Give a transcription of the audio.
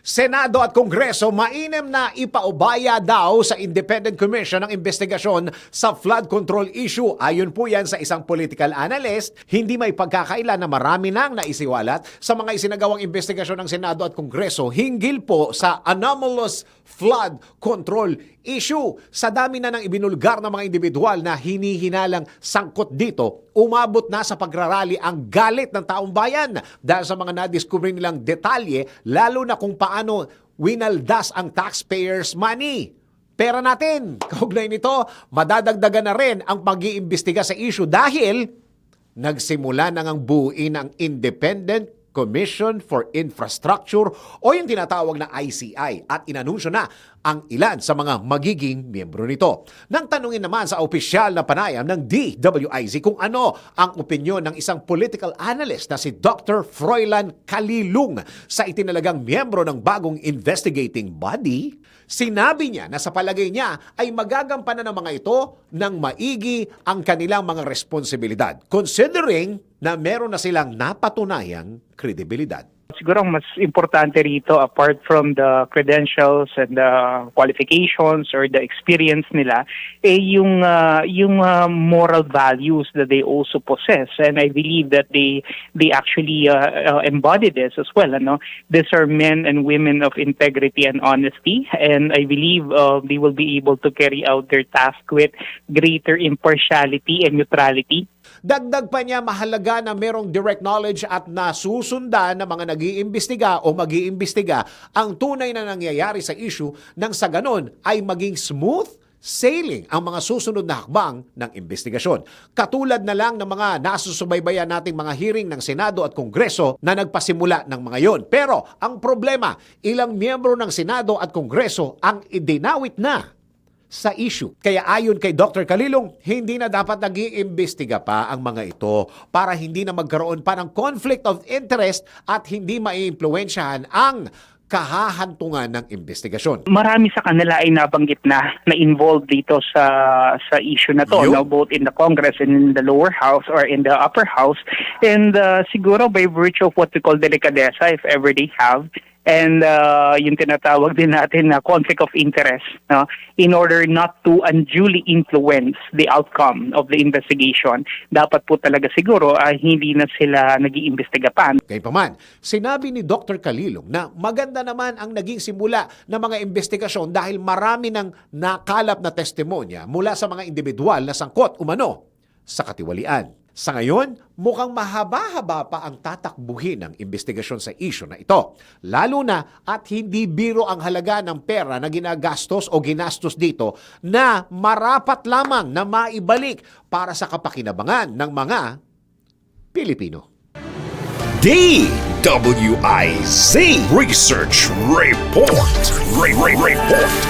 Senado at Kongreso mainam na ipaubaya daw sa Independent Commission ng investigasyon sa flood control issue. Ayon po yan sa isang political analyst, hindi may pagkakaila na marami nang naisiwalat sa mga isinagawang investigasyon ng Senado at Kongreso hinggil po sa anomalous flood control issue. Sa dami na ng ibinulgar ng mga individual na hinihinalang sangkot dito, umabot na sa pagrarally ang galit ng taong bayan dahil sa mga nadiskubre nilang detalye, lalo na kung paano winaldas ang taxpayers' money. Pera natin. Kaugnay nito, madadagdagan na rin ang pag-iimbestiga sa issue dahil nagsimula na ngang buuin ang Independent Commission for Infrastructure o yung tinatawag na ICI at inanunsyo na ang ilan sa mga magiging miyembro nito. Nang tanungin naman sa opisyal na panayam ng DWIZ kung ano ang opinyon ng isang political analyst na si Dr. Froilan Kalilung sa itinalagang miyembro ng bagong investigating body, sinabi niya na sa palagay niya ay magagampanan ng mga ito ng maigi ang kanilang mga responsibilidad considering na meron na silang napatunayang kredibilidad. Siguro ang mas importante rito apart from the credentials and the qualifications or the experience nila eh yung uh, yung uh, moral values that they also possess. And I believe that they they actually uh, uh, embody this as well ano? These are men and women of integrity and honesty. And I believe uh, they will be able to carry out their task with greater impartiality and neutrality Dagdag pa niya mahalaga na merong direct knowledge at nasusundan ng mga nag-iimbestiga o mag-iimbestiga ang tunay na nangyayari sa issue nang sa ganon ay maging smooth sailing ang mga susunod na hakbang ng investigasyon. Katulad na lang ng mga nasusubaybayan nating mga hearing ng Senado at Kongreso na nagpasimula ng mga yon. Pero ang problema, ilang miyembro ng Senado at Kongreso ang idinawit na sa issue. Kaya ayon kay Dr. Kalilong, hindi na dapat nag iimbestiga pa ang mga ito para hindi na magkaroon pa ng conflict of interest at hindi maiimpluwensyahan ang kahahantungan ng investigasyon. marami sa kanila ay nabanggit na na involved dito sa sa issue na to no both in the Congress and in the lower house or in the upper house and uh, siguro by virtue of what we call delicadeza if ever they have and uh, yung tinatawag din natin na conflict of interest no in order not to unduly influence the outcome of the investigation dapat po talaga siguro ay hindi na sila nag-iimbestiga pa Gayunpaman, sinabi ni Dr. Kalilong na maganda naman ang naging simula ng mga investigasyon dahil marami ng nakalap na testimonya mula sa mga individual na sangkot umano sa katiwalian. Sa ngayon, mukhang mahaba-haba pa ang tatakbuhin ng investigasyon sa isyo na ito. Lalo na at hindi biro ang halaga ng pera na ginagastos o ginastos dito na marapat lamang na maibalik para sa kapakinabangan ng mga Pilipino. DWIZ Research Report. Re- Re- Report.